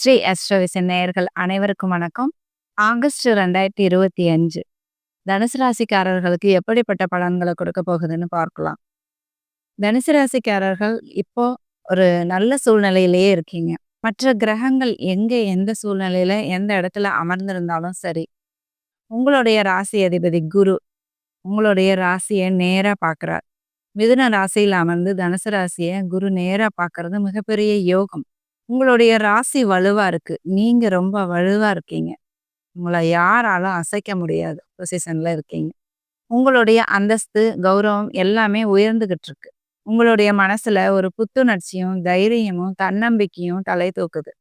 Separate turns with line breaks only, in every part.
ஸ்ரீ அஸ்ட்ரோவிசன் நேயர்கள் அனைவருக்கும் வணக்கம். ஆகஸ்ட் ரெண்டாயிரத்தி இருபத்தி அஞ்சு. தனுசு ராசிக்காரர்களுக்கு எப்படிப்பட்ட பலன்களை கொடுக்க போகுதுன்னு பார்க்கலாம். தனுசு ராசிக்காரர்கள் இப்போ ஒரு நல்ல சூழ்நிலையிலேயே இருக்கீங்க. மற்ற கிரகங்கள் எங்க எந்த சூழ்நிலையில எந்த இடத்துல அமர்ந்திருந்தாலும் சரி உங்களுடைய ராசி அதிபதி குரு உங்களுடைய ராசியை நேரா பார்க்குறார். மிதுன ராசியில் அமர்ந்து தனுசு ராசியை குரு நேரா பார்க்கறது மிகப்பெரிய யோகம். உங்களுடைய ராசி வலுவா இருக்கு. நீங்க ரொம்ப வலுவா இருக்கீங்க. உங்களை யாராலும் அசைக்க முடியாது. பொசிஷன்ல இருக்கீங்க. உங்களுடைய அந்தஸ்து கௌரவம் எல்லாமே உயர்ந்துகிட்டு இருக்கு. உங்களுடைய மனசுல ஒரு புத்துணர்ச்சியும் தைரியமும் தன்னம்பிக்கையும் தலை தூக்குது.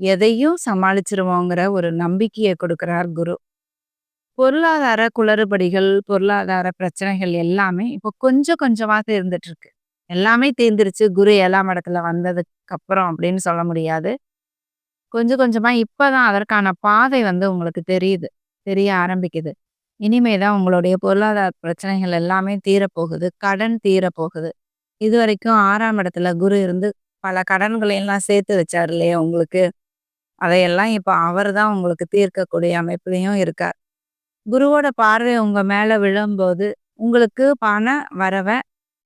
எதையும் சமாளிச்சிருவோங்கிற ஒரு நம்பிக்கையை கொடுக்கிறார் குரு. பொருளாதார குளறுபடிகள் பொருளாதார பிரச்சனைகள் எல்லாமே இப்போ கொஞ்சம் கொஞ்சமாக இருந்துட்டு இருக்கு. எல்லாமே தீர்ந்துருச்சு. குரு ஏழாம் இடத்துல வந்ததுக்கு அப்புறம் அப்படின்னு சொல்ல முடியாது. கொஞ்சம் கொஞ்சமா இப்பதான் அதற்கான பாதை வந்து உங்களுக்கு தெரியுது. தெரிய ஆரம்பிக்குது. இனிமே தான் உங்களுடைய பொருளாதார பிரச்சனைகள் எல்லாமே தீரப்போகுது. கடன் தீரப்போகுது. இது வரைக்கும் ஆறாம் இடத்துல குரு இருந்து பல கடன்களை எல்லாம் சேர்த்து வச்சார் இல்லையா உங்களுக்கு? அதையெல்லாம் இப்போ அவர் தான் உங்களுக்கு தீர்க்கக்கூடிய அமைப்புலையும் இருக்கார். குருவோட பார்வை உங்க மேல விழும்போது உங்களுக்கு பண வரவை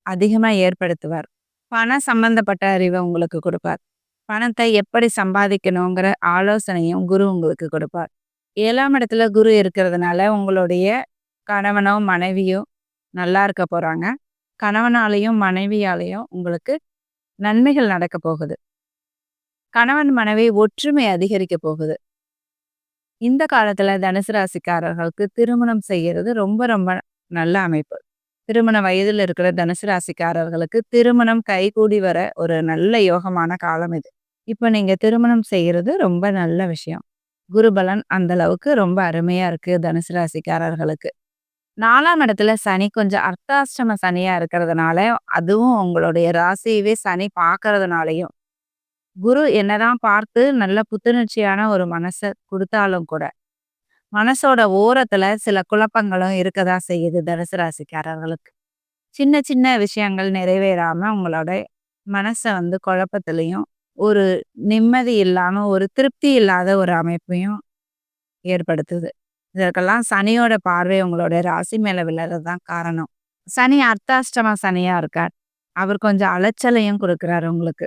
அதிகமாக ஏற்படுத்துவார். பணம் சம்பந்தப்பட்ட அறிவை உங்களுக்கு கொடுப்பார். பணத்தை எப்படி சம்பாதிக்கணுங்கிற ஆலோசனையும் குரு உங்களுக்கு கொடுப்பார். ஏழாம் இடத்துல குரு இருக்கிறதுனால உங்களுடைய கணவனோ மனைவியோ நல்லா இருக்க போகிறாங்க கணவனாலையும் மனைவியாலையும் உங்களுக்கு நன்மைகள் நடக்க போகுது. கணவன் மனைவி ஒற்றுமை அதிகரிக்க போகுது. இந்த காலத்துல தனுசு ராசிக்காரர்களுக்கு திருமணம் செய்கிறது ரொம்ப ரொம்ப நல்ல அமைப்பு. திருமண வயதில் இருக்கிற தனுசு ராசிக்காரர்களுக்கு திருமணம் கைகூடி வர ஒரு நல்ல யோகமான காலம் இது. இப்போ நீங்க திருமணம் செய்யறது ரொம்ப நல்ல விஷயம். குருபலன் அந்த அளவுக்கு ரொம்ப அருமையா இருக்கு தனுசு ராசிக்காரர்களுக்கு. நாலாம் இடத்துல சனி கொஞ்சம் அர்த்தாஷ்டம சனியா இருக்கிறதுனால அதுவும் உங்களுடைய ராசியவே சனி பார்க்கறதுனாலையும் குரு என்னதான் பார்த்து நல்ல புத்துணர்ச்சியான ஒரு மனசை கொடுத்தாலும் கூட மனசோட ஓரத்துல சில குழப்பங்களும் இருக்கதா செய்யுது தனுசு ராசிக்காரர்களுக்கு. சின்ன சின்ன விஷயங்கள் நிறைவேறாம உங்களோட மனசை வந்து குழப்பத்திலையும் ஒரு நிம்மதி இல்லாம ஒரு திருப்தி இல்லாத ஒரு அமைப்பையும் ஏற்படுத்துது. இதற்கெல்லாம் சனியோட பார்வை உங்களோட ராசி மேல விழுறது தான் காரணம். சனி அர்த்தாஷ்டம சனியா இருக்கார். அவர் கொஞ்சம் அலைச்சலையும் கொடுக்குறாரு உங்களுக்கு.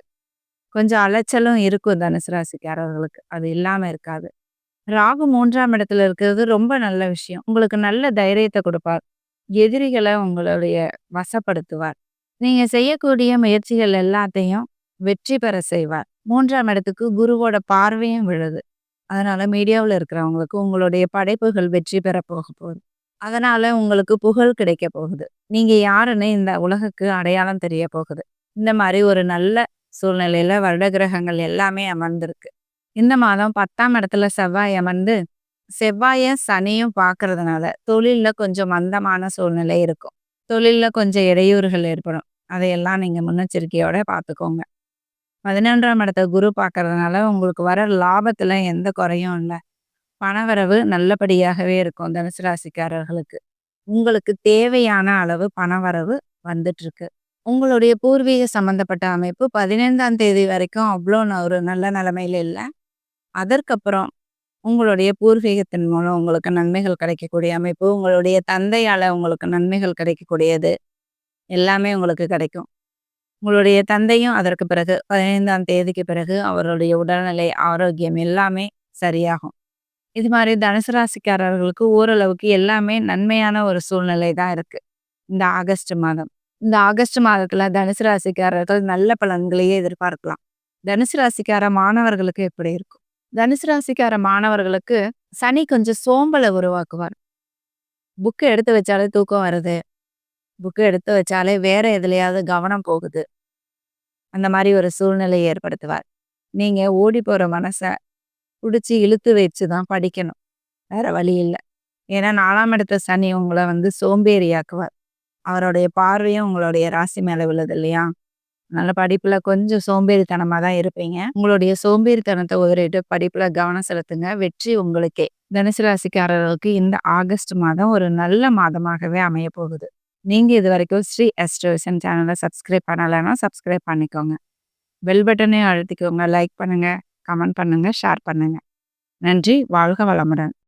கொஞ்சம் அலைச்சலும் இருக்கும் தனுசு ராசிக்காரர்களுக்கு. அது இல்லாம இருக்காது. ராகு மூன்றாம் இடத்துல இருக்கிறது ரொம்ப நல்ல விஷயம். உங்களுக்கு நல்ல தைரியத்தை கொடுப்பார். எதிரிகளை உங்களுடைய வசப்படுத்துவார். நீங்க செய்யக்கூடிய முயற்சிகள் எல்லாத்தையும் வெற்றி பெற செய்வார். மூன்றாம் இடத்துக்கு குருவோட பார்வையும் விழுது. அதனால மீடியாவில் இருக்கிறவங்களுக்கு உங்களுடைய படைப்புகள் வெற்றி பெற போக போகுது. அதனால உங்களுக்கு புகழ் கிடைக்க போகுது. நீங்க யாருன்னு இந்த உலகுக்கு அடையாளம் தெரிய போகுது. இந்த மாதிரி ஒரு நல்ல சூழ்நிலையில வருட கிரகங்கள் எல்லாமே அமர்ந்திருக்கு. இந்த மாதம் பத்தாம் இடத்துல செவ்வாய் அமர்ந்து செவ்வாய சனியும் பார்க்கறதுனால தொழில்ல கொஞ்சம் மந்தமான சூழ்நிலை இருக்கும். தொழில்ல கொஞ்சம் இடையூறுகள் ஏற்படும். அதையெல்லாம் நீங்க முன்னெச்சரிக்கையோட பார்த்துக்கோங்க. பதினொன்றாம் இடத்த குரு பார்க்கறதுனால உங்களுக்கு வர லாபத்துல எந்த குறையும் இல்லை. பணவரவு நல்லபடியாகவே இருக்கும் தனுசு ராசிக்காரர்களுக்கு. உங்களுக்கு தேவையான அளவு பணவரவு வந்துட்டு இருக்கு உங்களுடைய பூர்வீக சம்பந்தப்பட்ட அமைப்பு பதினைந்தாம் தேதி வரைக்கும் அவ்வளோ ஒரு நல்ல நிலைமையில இல்லை. அதற்கப்புறம் உங்களுடைய பூர்வீகத்தின் மூலம் உங்களுக்கு நன்மைகள் கிடைக்கக்கூடிய அமைப்பு உங்களுடைய தந்தையால் உங்களுக்கு நன்மைகள் கிடைக்கக்கூடியது எல்லாமே உங்களுக்கு கிடைக்கும். உங்களுடைய தந்தையும் அதற்கு பிறகு பதினைந்தாம் தேதிக்கு பிறகு அவருடைய உடல்நிலை ஆரோக்கியம் எல்லாமே சரியாகும். இது மாதிரி தனுசு ராசிக்காரர்களுக்கு ஓரளவுக்கு எல்லாமே நன்மையான ஒரு சூழ்நிலை தான் இருக்குது இந்த ஆகஸ்ட் மாதம். இந்த ஆகஸ்ட் மாதத்தில் தனுசு ராசிக்காரர்கள் நல்ல பலன்களையே எதிர்பார்க்கலாம். தனுசு ராசிக்கார மாணவர்களுக்கு எப்படி இருக்கும்? தனுசு ராசிக்கார மாணவர்களுக்கு சனி கொஞ்சம் சோம்பலை உருவாக்குவார். புக்கு எடுத்து வச்சாலே தூக்கம் வருது. புக்கு எடுத்து வச்சாலே வேற எதுலையாவது கவனம் போகுது. அந்த மாதிரி ஒரு சூழ்நிலை ஏற்படுத்துவார். நீங்க ஓடி போற மனசை பிடிச்சி இழுத்து வச்சு தான் படிக்கணும். வேற வழி இல்லை. ஏன்னா நாலாம் இடத்த சனி உங்களை வந்து சோம்பேறியாக்குவார். அவருடைய பார்வையும் உங்களுடைய ராசி மேல விழுது இல்லையா? அதனால படிப்புல கொஞ்சம் சோம்பேறித்தனமா தான் இருப்பீங்க உங்களுடைய சோம்பேறித்தனத்தை உதறிட்டு படிப்புல கவனம் செலுத்துங்க வெற்றி உங்களுக்கே தனுசு ராசிக்காரர்களுக்கு இந்த ஆகஸ்ட் மாதம் ஒரு நல்ல மாதமாகவே அமைய போகுது நீங்க இது வரைக்கும் ஸ்ரீ எஸ்ட்ரோசன் சேனலை சப்ஸ்கிரைப் பண்ணலைன்னா சப்ஸ்கிரைப் பண்ணிக்கோங்க பெல் பட்டனையும் அழுத்திக்கோங்க லைக் பண்ணுங்க கமெண்ட் பண்ணுங்க, ஷேர் பண்ணுங்க. நன்றி. வாழ்க வளமுடன்.